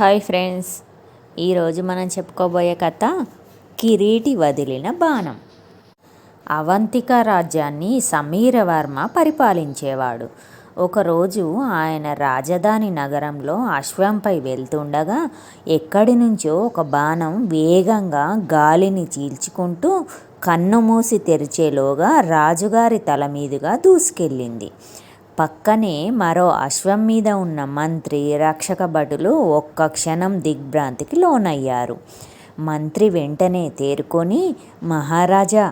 Hi friends. ఈరోజు మనం చెప్పుకోబోయే కథ కిరీటి వదిలిన బాణం. అవంతిక రాజ్యాన్ని సమీరవర్మ పరిపాలించేవాడు. ఒకరోజు ఆయన రాజధాని నగరంలో అశ్వంపై వెళ్తుండగా ఎక్కడి నుంచో ఒక బాణం వేగంగా గాలిని చీల్చుకుంటూ కన్ను మూసి తెరిచేలోగా రాజుగారి తల మీదుగా దూసుకెళ్ళింది. పక్కనే మరో అశ్వం మీద ఉన్న మంత్రి రక్షక భటులు ఒక్క క్షణం దిగ్భ్రాంతికి లోనయ్యారు. మంత్రి వెంటనే తేరుకొని మహారాజా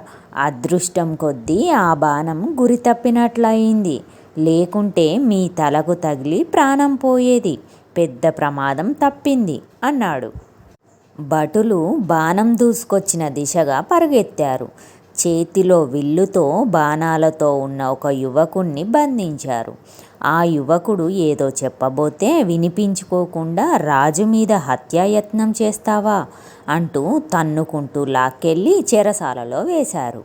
అదృష్టం కొద్దీ ఆ బాణం గురి తప్పినట్లయింది. లేకుంటే మీ తలకు తగిలి ప్రాణం పోయేది. పెద్ద ప్రమాదం తప్పింది అన్నాడు. భటులు బాణం దూసుకొచ్చిన దిశగా పరుగెత్తారు. చేతిలో విల్లుతో బాణాలతో ఉన్న ఒక యువకుణ్ణి బంధించారు. ఆ యువకుడు ఏదో చెప్పబోతే వినిపించుకోకుండా రాజు మీద హత్యాయత్నం చేస్తావా? అంటూ తన్నుకుంటూ లాక్కెళ్ళి చెరసాలలో వేశారు.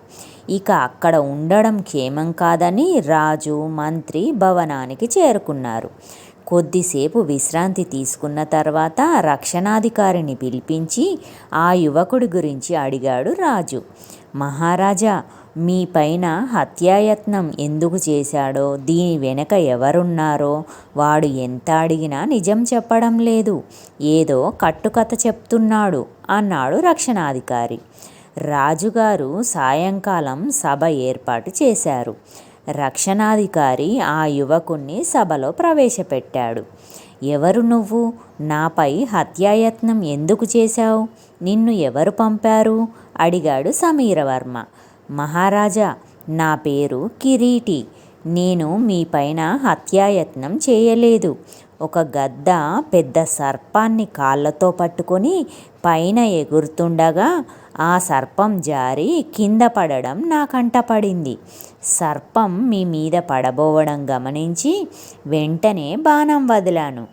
ఇక అక్కడ ఉండడం క్షేమం కాదని రాజు మంత్రి భవనానికి చేరుకున్నారు. కొద్దిసేపు విశ్రాంతి తీసుకున్న తర్వాత రక్షణాధికారిని పిలిపించి ఆ యువకుడి గురించి అడిగాడు రాజు. మహారాజా మీ పైన హత్యాయత్నం ఎందుకు చేశాడో దీని వెనక ఎవరున్నారో వాడు ఎంత అడిగినా నిజం చెప్పడం లేదు. ఏదో కట్టుకథ చెప్తున్నాడు అన్నాడు రక్షణాధికారి. రాజుగారు సాయంకాలం సభ ఏర్పాటు చేశారు. రక్షణాధికారి ఆ యువకుణ్ణి సభలో ప్రవేశపెట్టాడు. ఎవరు నువ్వు? నాపై హత్యాయత్నం ఎందుకు చేశావు? నిన్ను ఎవరు పంపారు? అడిగాడు సమీరవర్మ. మహారాజా నా పేరు కిరీటి. నేను మీ పైన హత్యాయత్నం చేయలేదు. ఒక గద్ద పెద్ద సర్పాన్ని కాళ్ళతో పట్టుకొని పైన ఎగురుతుండగా ఆ సర్పం జారి కింద పడడం నా కంటపడింది సర్పం మీ మీద పడబోవడం గమనించి వెంటనే బాణం వదిలాను.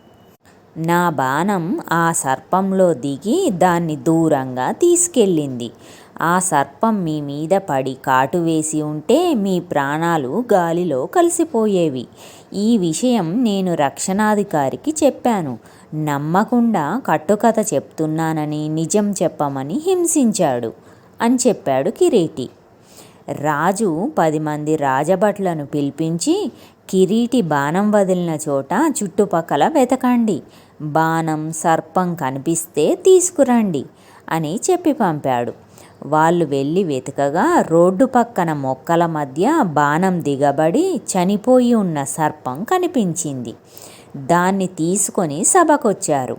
నా బాణం ఆ సర్పంలో దిగి దాన్ని దూరంగా తీసుకెళ్ళింది. ఆ సర్పం మీ మీద పడి కాటు వేసి ఉంటే మీ ప్రాణాలు గాలిలో కలిసిపోయేవి. ఈ విషయం నేను రక్షణాధికారికి చెప్పాను. నమ్మకుండా కట్టుకథ చెప్తున్నానని నిజం చెప్పమని హింసించాడు అని చెప్పాడు కిరీటి. రాజు పది మంది రాజభట్లను పిలిపించి కిరీటి బాణం వదిలిన చోట చుట్టుపక్కల వెతకండి. బాణం సర్పం కనిపిస్తే తీసుకురండి అని చెప్పి పంపాడు. వాళ్ళు వెళ్ళి వెతకగా రోడ్డు పక్కన మొక్కల మధ్య బాణం దిగబడి చనిపోయి ఉన్న సర్పం కనిపించింది. దాన్ని తీసుకొని సభకొచ్చారు.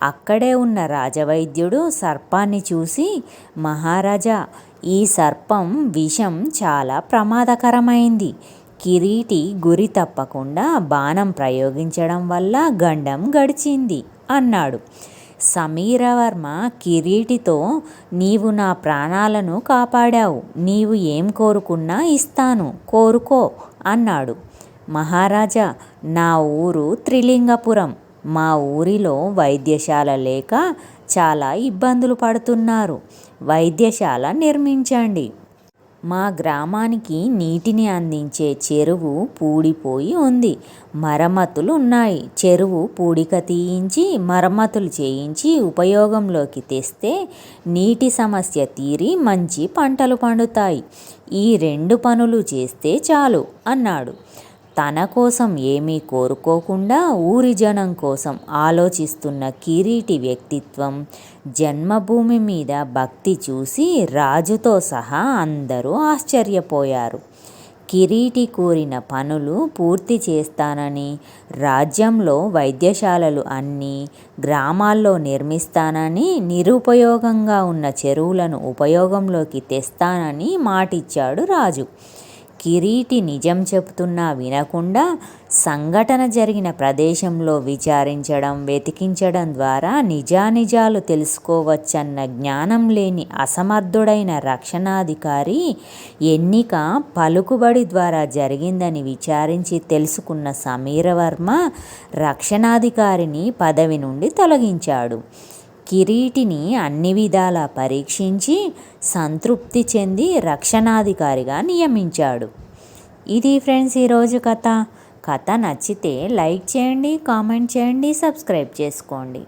అక్కడే ఉన్న రాజవైద్యుడు సర్పాన్ని చూసి మహారాజా ఈ సర్పం విషం చాలా ప్రమాదకరమైంది. కిరీటి గురి తప్పకుండా బాణం ప్రయోగించడం వల్ల గండం గడిచింది అన్నాడు. సమీరవర్మ కిరీటితో నీవు నా ప్రాణాలను కాపాడావు. నీవు ఏం కోరుకున్నా ఇస్తాను. కోరుకో అన్నాడు. మహారాజా నా ఊరు త్రిలింగపురం. మా ఊరిలో వైద్యశాల లేక చాలా ఇబ్బందులు పడుతున్నారు. వైద్యశాల నిర్మించండి. మా గ్రామానికి నీటిని అందించే చెరువు పూడిపోయి ఉంది. మరమ్మతులు ఉన్నాయి. చెరువు పూడిక తీయించి మరమ్మతులు చేయించి ఉపయోగంలోకి తెస్తే నీటి సమస్య తీరి మంచి పంటలు పండుతాయి. ఈ రెండు పనులు చేస్తే చాలు అన్నాడు. తన కోసం ఏమీ కోరుకోకుండా ఊరి జనం కోసం ఆలోచిస్తున్న కిరీటి వ్యక్తిత్వం జన్మభూమి మీద భక్తి చూసి రాజుతో సహా అందరూ ఆశ్చర్యపోయారు. కిరీటి కోరిన పనులు పూర్తి చేస్తానని రాజ్యంలో వైద్యశాలలు అన్నీ గ్రామాల్లో నిర్మిస్తానని నిరుపయోగంగా ఉన్న చెరువులను ఉపయోగంలోకి తెస్తానని మాటిచ్చాడు రాజు. కిరీటి నిజం చెబుతున్నా వినకుండా సంఘటన జరిగిన ప్రదేశంలో విచారించడం వెతికించడం ద్వారా నిజానిజాలు తెలుసుకోవచ్చన్న జ్ఞానం లేని అసమర్థుడైన రక్షణాధికారి ఎన్నిక పలుకుబడి ద్వారా జరిగిందని విచారించి తెలుసుకున్న సమీరవర్మ రక్షణాధికారిని పదవి నుండి తొలగించాడు. కిరీటిని అన్ని విధాలా పరీక్షించి సంతృప్తి చెంది రక్షణాధికారిగా నియమించాడు. ఇది ఫ్రెండ్స్ ఈరోజు కథ. కథ నచ్చితే లైక్ చేయండి కామెంట్ చేయండి సబ్స్క్రైబ్ చేసుకోండి.